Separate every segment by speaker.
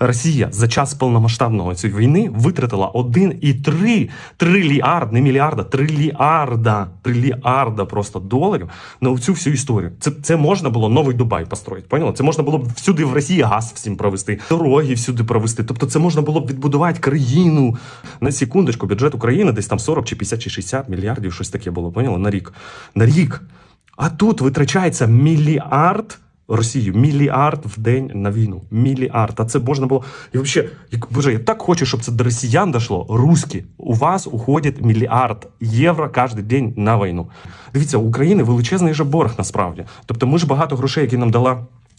Speaker 1: Росія за час повномасштабного цієї війни витратила 1,3 трильярд, не мільярда, трильярда, трильярда просто доларів на цю всю історію. Це, це можна було новий Дубай построїти. Поняла? Це можна було б всюди в Росії газ всім провести, дороги всюди провести. Тобто, це можна було б відбудувати країну. На секундочку, бюджет України десь там 40 чи 50 чи 60 мільярдів, щось таке було. Поняла? На рік. На рік. А тут витрачається мільярд. Росію мільярд в день на війну. Мільярд. А це можна було. І взагалі, як боже, я так хочу, щоб це до росіян дійшло. Руські, у вас уходить мільярд євро кожен день на війну. Дивіться, у України величезний же борг насправді. Тобто, ми ж багато грошей, які нам дала.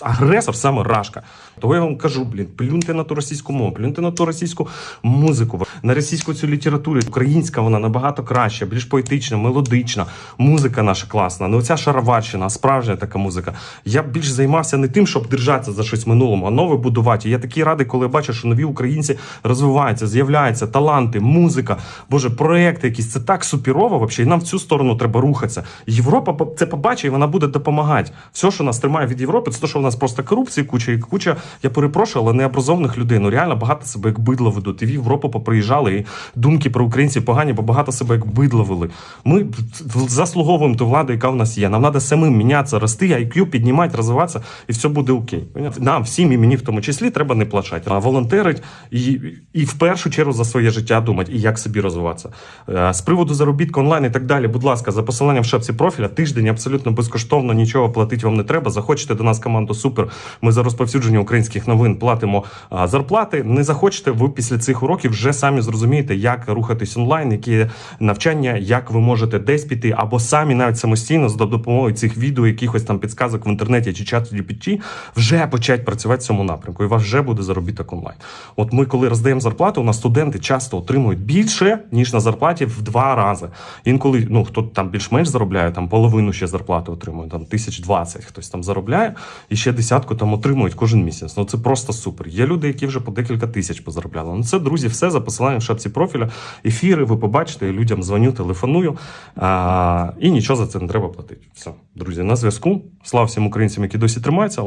Speaker 1: Агресор саме рашка. Того я вам кажу, блін, плюньте на ту російську мову, плюньте на ту російську музику, на російську цю літературу. Українська вона набагато краща, більш поетична, мелодична. Музика наша класна. Ну ця шароварщина, справжня така музика. Я більш займався не тим, щоб держатися за щось минулому, а нове будувати. І Я такий радий, коли бачу, що нові українці розвиваються, з'являються таланти, музика, боже, проекти якісь. Це так суперово. Вообще, і нам в цю сторону треба рухатися. Європа це побачить, і вона буде допомагати. Все, що нас тримає від Європи, це те, що в нас просто корупції, куча і куча. Я перепрошую, але необразованих людей. Ну реально багато себе як бидло ведуть. І в Європу поприїжджали, і думки про українців погані, бо багато себе як бидло вели. Ми заслуговуємо ту владу, яка в нас є. Нам треба самим мінятися, рости, IQ піднімати, розвиватися, і все буде окей. Нам всім і мені в тому числі треба не плачати, а волонтерить і, і в першу чергу за своє життя думати, і як собі розвиватися. Е, З приводу заробітку онлайн і так далі. Будь ласка, за посиланням в шапці профіля тиждень абсолютно безкоштовно нічого платити вам не треба. Захочете до нас команду супер. Ми за розповсюдження українських новин платимо зарплати. Не захочете, ви після цих уроків вже самі зрозумієте, як рухатись онлайн, які навчання, як ви можете десь піти, або самі навіть самостійно за допомогою цих відео, якихось там підсказок в інтернеті чи чат GPT, вже почати працювати в цьому напрямку. І у вас вже буде заробіток онлайн. От ми, коли роздаємо зарплату, у нас студенти часто отримують більше ніж на зарплаті в два рази. Інколи ну хто там більш-менш заробляє, там половину ще зарплати отримує, там тисяч двадцять хтось там заробляє, і ще десятку там отримують кожен місяць. Ну це просто супер. Є люди, які вже по декілька тисяч позаробляли. Ну це друзі, все за посиланням в шапці профіля. Ефіри, ви побачите, я людям дзвоню, телефоную. А, і нічого за це не треба платити. Все, друзі, на зв'язку. Слава всім українцям, які досі тримаються.